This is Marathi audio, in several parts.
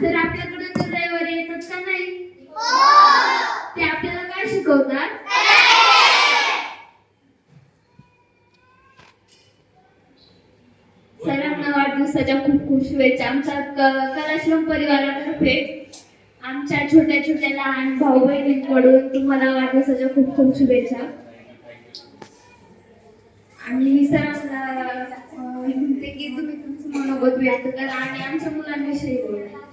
तर आपल्याकडे जर ड्रायव्हर येतात का नाही हो! ते आपल्याला काय शिकवतात? सरांना वाढदिवसाच्या खूप खूप शुभेच्छा. आमच्या कलाश्रम परिवारातर्फे आमच्या छोट्या छोट्या लहान भाऊ बहिणींकडून तुम्हाला वाढदिवसाच्या खूप खूप शुभेच्छा. आणि सरांना म्हणते की तुम्ही तुमचं मनोगत व्यक्त करा आणि आमच्या मुलांविषयी बोला.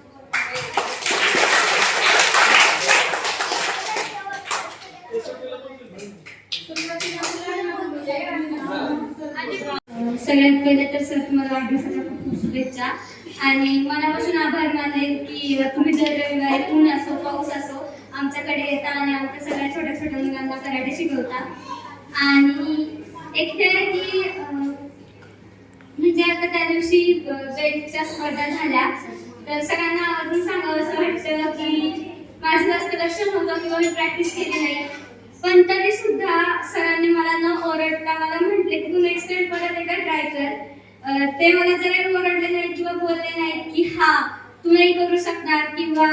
पहिले तर सर तुम्हाला वाढदिवसाच्या खूप खूप शुभेच्छा. आणि मनापासून आभार मानेल की तुम्ही जर रविवारी ऊन असो पाऊस असो आमच्याकडे येता आणि आमच्या सगळ्या छोट्या छोट्या मुलांना कराटे शिकवता. आणि एक खेळ आहे की म्हणजे आता त्या दिवशी बेल्टच्या स्पर्धा झाल्या तर सगळ्यांना आवर्जून सांगावं असं वाटतं की माझं जास्त लक्ष नव्हतं किंवा मी प्रॅक्टिस केली नाही. पण तरी सुद्धा सरांनी मला न ओरडता मला म्हटले की तू नेक्स्ट टाइम परत एकदा ट्राय कर. ते मला जरी ओरडले नाही किंवा बोलले नाहीत की हा तू नाही करू शकणार किंवा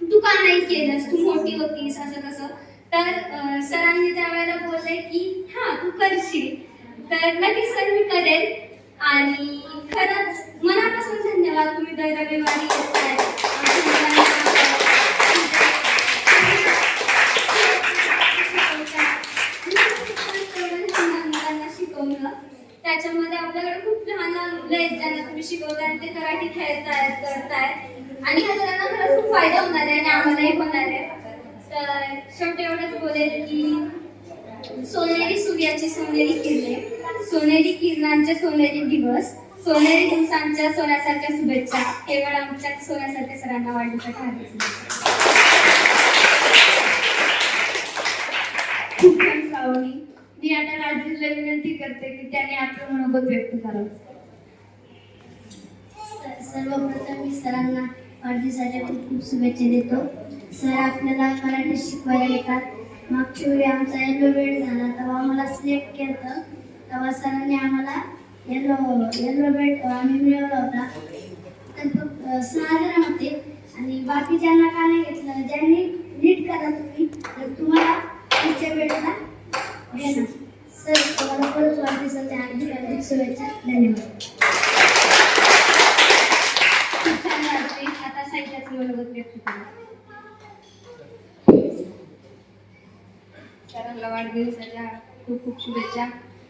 तू का नाही केलंस? तू मोठी होतीस असं तसं. तर सरांनी त्यावेळेला बोलले की हा तू करशील. तर नक्कीच सर मी करेल आणि खरंच मनापासून धन्यवाद तुम्ही दर रविवारी येत आहे त्याच्यामध्ये आपल्याकडे खूप लहान लहान मुलं आहेत ज्यांना तुम्ही शिकवताय ते कराटे खेळतायत करतायत आणि ह्या सगळ्यांना खरंच खूप फायदा होणार आहे आणि आम्हालाही होणार आहे. तर शेवटी एवढंच बोलेल की सोनेरी सूर्याची सोनेरी किरणे सोनेरी किरणांचे सोनेरी दिवस सोनेरी दिवसांच्या सोन्यासारख्या शुभेच्छा केवळ आमच्या सोन्यासारख्या सरांना वाढदिवसाच्या ठरले खूप छान मी आता राजेशला विनंती करते. आपलं व्यक्त करा. सर्वप्रथम मी सरांना वाढदिवसाच्या खूप खूप शुभेच्छा देतो. सर आपल्याला मराठी शिकवायला येतात. मागच्या वेळी आमचा येलो बेड झाला तेव्हा आम्हाला सिलेक्ट केलं. तेव्हा सरांनी आम्हाला येलो येलो बेड आम्ही मिळवला होता. तर तो अं, सहा जण होते. आणि बाकीच्यांना का नाही घेतलं ज्यांनी नीट करा तुम्ही तर तुम्हाला पुढच्या वेळेला येणार सर तुम्हाला परत वाढदिवसाच्या हार्दिक हार्दिक शुभेच्छा धन्यवाद आता साहित्याचं मनोगत व्यक्त सरांना वाढदिवसाच्या खूप खूप शुभेच्छा.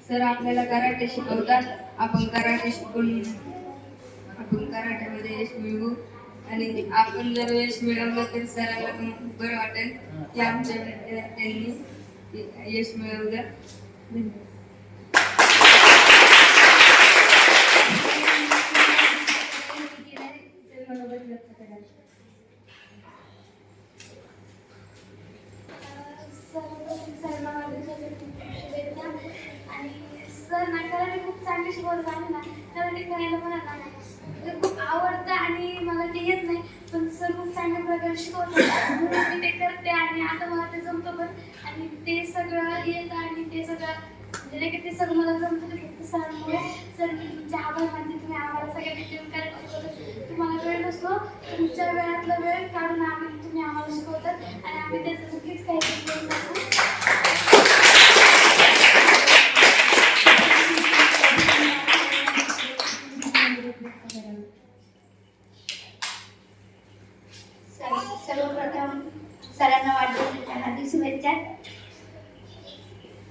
सर आपल्याला कराटे शिकवतात. आपण कराटे शिकून आपण कराट्यामध्ये यश मिळवू. आणि आपण जर यश मिळवलं तर सरांना पण खूप बरं वाटेल. की आमच्या विद्यार्थ्यांनी यश मिळवलं. धन्यवाद करायला पण आला नाही खूप आवडतं आणि मला ते येत नाही पण सर खूप चांगल्या प्रकारे शिकवतात. म्हणून मी ते करते आणि आता मला ते जमतं पण. आणि ते सगळं येतं आणि ते सगळं म्हणजे की ते सगळं मला जमतं. फक्त सरांमुळे. सर मी तुमचे आभार मानते. तुम्ही आम्हाला सगळ्यांनी जेवण करायला शिकवतात. तुम्हाला वेळ नसतो. तुमच्या वेळातला वेळ काढून आम्ही तुम्ही आम्हाला शिकवतात. आणि आम्ही त्याचं नक्कीच काही करून टाकू सर्व- सर्वप्रथम सरांना वाढदिवसाच्या हार्दिक शुभेच्छा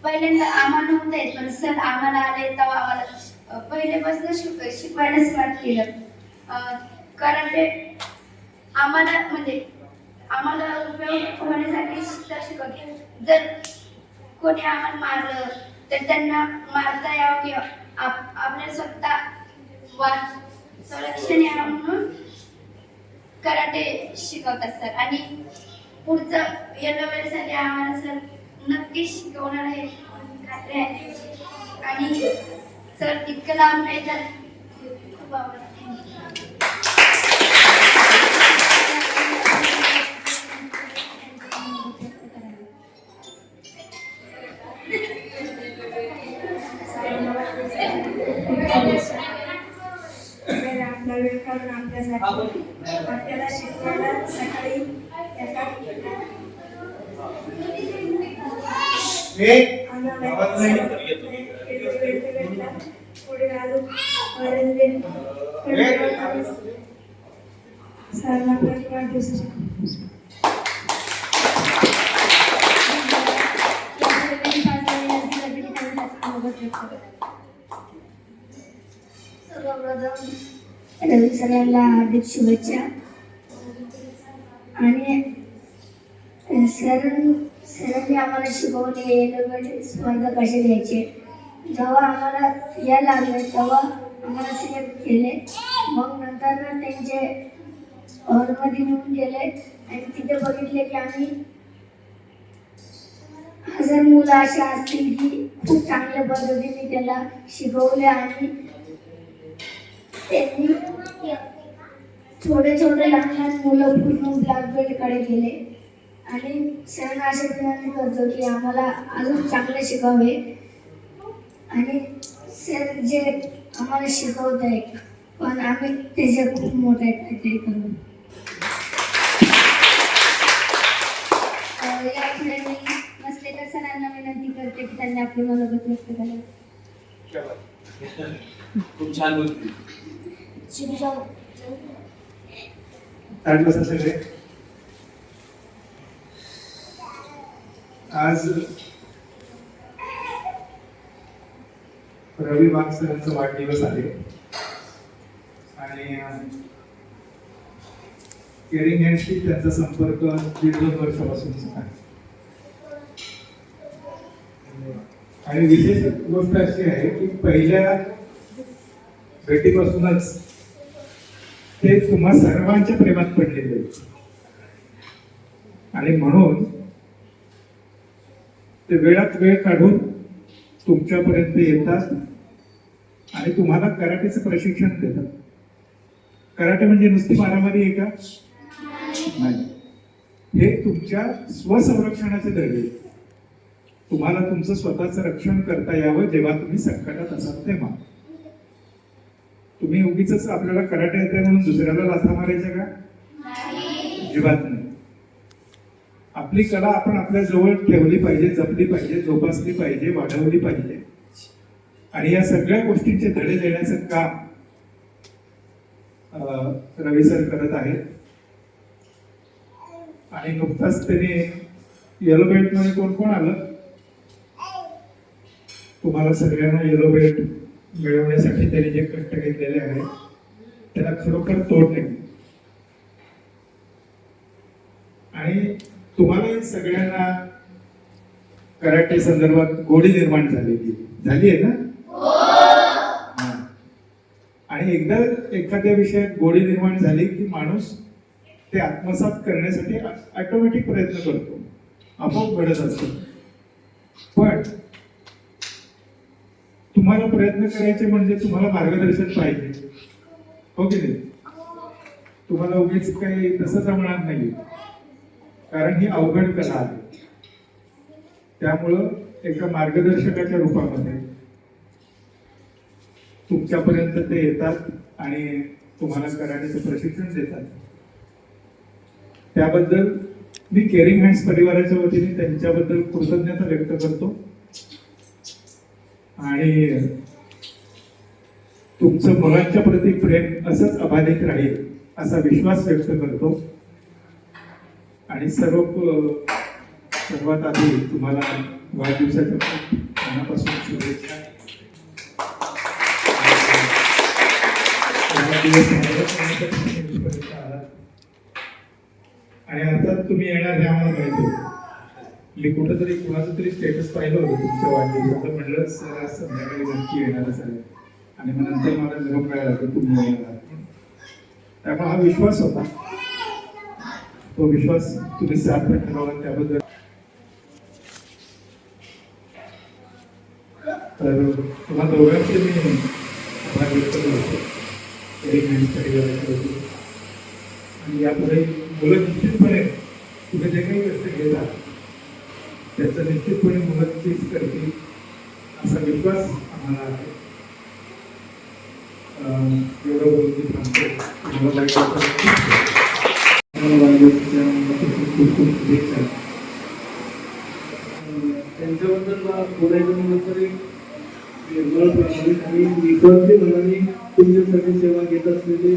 पहिल्यांदा आम्हाला नव्हतं येत पण सर आम्हाला आले तेव्हा आम्हाला अं, पहिलेपासून शिक शिकवायला सुरुवात केलं अं, कराटे आम्हाला म्हणजे आम्हाला उपयोग होण्यासाठी सर शिकवते जर कोणी आम्हाला मारलं तर त्यांना मारता यावं किंवा आप आपल्या स्वतः वाच संरक्षण यावं म्हणून कराटे शिकवतात सर. आणि पुढचं येलो वेळेसाठी आम्हाला सर नक्कीच शिकवणार आहे खात्री आहे. आणि सर इतकं लांब नाही तर खूप आवडते सरांना पण वाढदिवसाच्या रवी सरांना हार्दिक शुभेच्छा. आणि सर सरांनी आम्हाला शिकवले स्पर्धा कसे द्यायचे. जेव्हा आम्हाला या लागले तेव्हा आम्हाला सिलेक्ट केले. मग नंतर त्यांचे हॉलमध्ये घेऊन गेले. आणि तिथे बघितले की आम्ही हजार मुलं अशी असतील की खूप चांगल्या पद्धतीने त्याला शिकवले आणि त्यांनी छोटे छोटे लहान लहान मुलं पूर्ण ब्लॅक बेल्टकडे गेले. आणि सर अशा करतो की आम्हाला अजून चांगले शिकावे आणि सर जे आम्हाला शिकवत आहे पण आम्ही त्याचे खूप मोठे काहीतरी करू. यापुढे मी मस्तेकर सरांना विनंती करते की त्यांनी आपली मनोगत व्यक्त करावे. खूप छान बोलते आज रवी बाग सरांचा वाढदिवस आहे. आणि केरिंग हँडशी त्यांचा संपर्क दीड दोन वर्षापासून आहे. आणि विशेष गोष्ट अशी आहे की पहिल्या भेटीपासूनच ते तुम्हा सर्वांच्या प्रेमात पडलेले आणि म्हणून ते वेळात वेळ काढून तुमच्यापर्यंत येतात आणि तुम्हाला कराटेचं प्रशिक्षण देतात. कराटे म्हणजे नुसती मारामारी आहे का? नाही. हे तुमच्या स्वसंरक्षणाचे धडे. तुम्हाला तुमचं स्वतःचं रक्षण करता यावं जेव्हा तुम्ही संकटात असाल तेव्हा. तुम्ही उगीच आपल्याला कराटे येते म्हणून दुसऱ्याला लाथा मारायच्या का? अजिबात नाही. आपली कला आपण आपल्या जवळ ठेवली पाहिजे जपली पाहिजे जोपासली पाहिजे वाढवली पाहिजे. आणि या सगळ्या गोष्टींचे धडे देण्याचं काम रवी सर करत आहेत. आणि नुकताच त्यांनी येलो बेल्टमध्ये कोण कोण आलं? तुम्हाला सगळ्यांना येलो बेल्ट मिळवण्यासाठी त्यांनी जे कष्ट घेतलेले आहेत त्याला खरोखर तोड नाही. आणि तुम्हाला सगळ्यांना कराटे संदर्भात गोडी निर्माण झालेली. झाली आहे ना? हा. आणि एकदा एखाद्या विषयात गोडी निर्माण झाली की माणूस ते आत्मसात करण्यासाठी ऑटोमॅटिक प्रयत्न करतो. आपोआप घडत असतो. पण तुम्हाला प्रयत्न करायचे म्हणजे तुम्हाला मार्गदर्शन पाहिजे. हो की नाही? तुम्हाला उगीच काही तसं जमणार नाही कारण ही अवघड कला आहे. त्यामुळं एका मार्गदर्शकाच्या रूपामध्ये तुमच्यापर्यंत ते येतात आणि तुम्हाला कराटेचं प्रशिक्षण देतात. त्याबद्दल मी केअरिंग हँड्स परिवाराच्या वतीने त्यांच्याबद्दल कृतज्ञता व्यक्त करतो. आणि तुमचं मुलांच्या प्रती प्रेम असंच अबाधित राहील असा विश्वास व्यक्त करतो. आणि सर्व सर्वात आधी तुम्हाला वाढदिवसाच्या मनापासून शुभेच्छा. तुम्ही आणि अर्थात तुम्ही येणार हे आम्हाला माहिती होतं. मी कुठंतरी कुणाचं तरी स्टेटस पाहिलं होतं तुमच्या वाढदिवसाचं. म्हणलं सर आज संध्याकाळी नक्की येणारच आहे. आणि मग नंतर मला निरोप मिळाला की तुम्ही येणार. त्यामुळे हा विश्वास होता. तो विश्वास तुम्ही सार्थ ठरवला त्याबद्दल. तर तुम्हा दोघांचे मी आभार व्यक्त करतो. तरी मॅनेज परिवाराच्या वतीने. आणि यापुढे मुलं निश्चितपणे तुम्ही जे काही व्यस्त घेता त्याचं निश्चितपणे मुलं तीच करतील असा विश्वास आम्हाला आहे. एवढं बोलून मी थांबतो. तुम्हाला मला त्यांच्याबद्दल बोलायचं म्हणलं तरी आणि निस्वार्थी मनाने तुमच्यासाठी सेवा घेत असलेले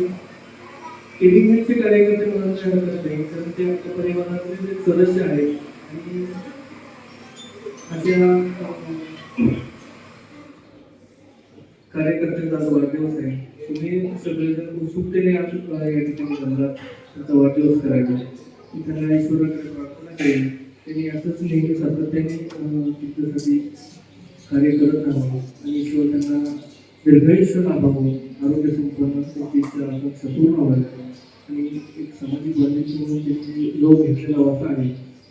केडिंगचे कार्यकर्ते मला सांगत हरकत नाही कारण ते आमच्या परिवारातले सदस्य आहेत आणि अशा कार्यकर्त्यांचा वाढदिवस आहे. तुम्ही सगळेजण उत्सुकतेने आज या ठिकाणी जमलात त्यांचा वाढदिवस करायचा. मी त्यांना ईश्वराकडे प्रार्थना करेन त्यांनी असंच नेहमी सातत्याने तुमच्यासाठी कार्य करत राहावं. आणि ईश्वर त्यांना दीर्घायुष्य लाभावं. आरोग्य संपन्न त्यांची सपूर्ण आपण व्हावी. आणि एक सामाजिक बांधिलकी म्हणून त्यांची लोक घेतलेला वाटा आहे.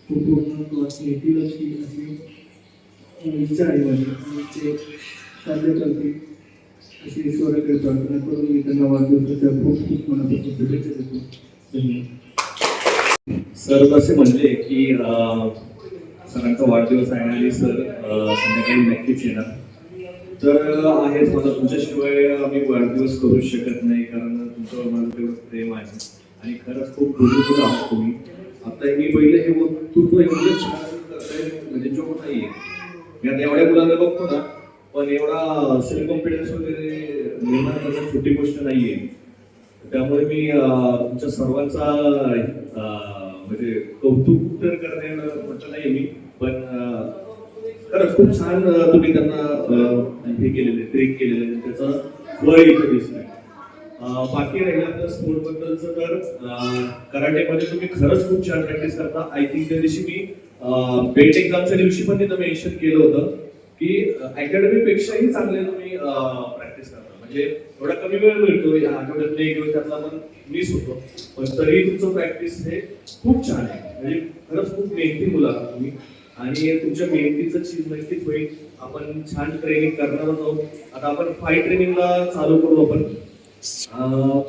तो पूर्ण येतील अशी अशी इच्छा आहे माझी. आणि ते साध्य करतील. अशी ईश्वराकडे प्रार्थना करून मी त्यांना वाढदिवसाच्या खूप खूप मनापासून शुभेच्छा देतो सर जसे म्हणले की सरांचा वाढदिवस आहे आणि सर संध्याकाळी नक्कीच येणार. तर आहेच मला तुमच्याशिवाय आम्ही वाढदिवस करू शकत नाही कारण तुमचं माझं तेवढं प्रेम आहे. आणि खरंच खूप बुद्धिपूर आहात तुम्ही. आता मी पहिले हे वक्तृत्व एवढं छान करताय म्हणजे जो नाहीये मी आता एवढ्या मुलांना बघतो ना पण एवढा सेल्फ कॉन्फिडन्स वगैरे निर्माण करणं छोटी गोष्ट नाहीये. त्यामुळे मी तुमच्या सर्वांचा म्हणजे कौतुक तर करणे म्हटलं नाही मी पण खरंच खूप छान तुम्ही त्यांना हे केलेले ट्रेक केलेले त्याचा वय इथं दिसतंय. बाकी राहिलं आपलं स्पोर्ट बद्दलचं तर कराटेमध्ये तुम्ही खरंच खूप छान प्रॅक्टिस करता. आय थिंक त्या दिवशी मी बेट एक्झामच्या दिवशी पण तिथं मेन्शन केलं होतं. की अकॅडमी पेक्षाही चांगले तुम्ही प्रॅक्टिस करता. म्हणजे एवढा कमी वेळ मिळतो या आठवड्यात एक दिवस त्यातला पण मिस होतो. पण तरी तुमचं प्रॅक्टिस हे खूप छान आहे. म्हणजे खरंच खूप मेहनती मुलं आहात तुम्ही. आणि तुमच्या मेहनतीचं चीज नक्कीच होईल. आपण छान ट्रेनिंग करणारच आहोत आता आपण फाय ट्रेनिंगला चालू करू आपण.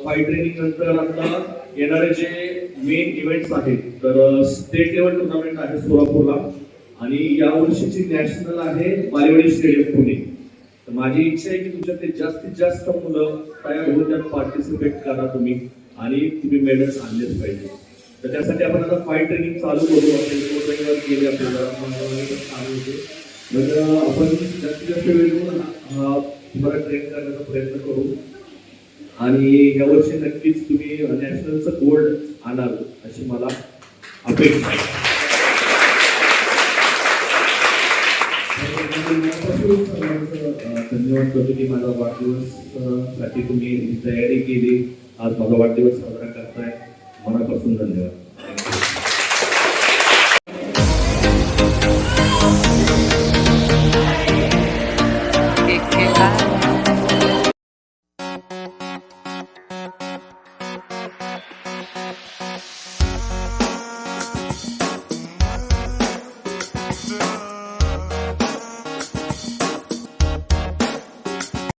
फाय ट्रेनिंग नंतर आता येणारे जे मेन इव्हेंट्स आहेत तर स्टेट लेवल टुर्नामेंट आहे सोलापूरला. आणि या वर्षीची नॅशनल आहे बालेवाडी स्टेडियम पुणे. तर माझी इच्छा आहे की तुमच्यातले जास्तीत जास्त मुलं तयार होऊन त्यात पार्टिसिपेट करा तुम्ही आणि तुम्ही मेडल्स आणलेच पाहिजे. तर त्यासाठी आपण आता फाईट ट्रेनिंग चालू करू. आपण दोन गेले आपल्याला मंगळवारी मग आपण जास्तीत जास्त वेळ देऊन तुम्हाला ट्रेन करण्याचा प्रयत्न करू. आणि या वर्षी नक्कीच तुम्ही नॅशनलचं गोल्ड आणाल अशी मला अपेक्षा आहे मनापासून सर्वांचं, अं, धन्यवाद करतो की माझा वाढदिवससाठी तुम्ही तयारी केली. आज माझा वाढदिवस साजरा करताय. मनापासून धन्यवाद.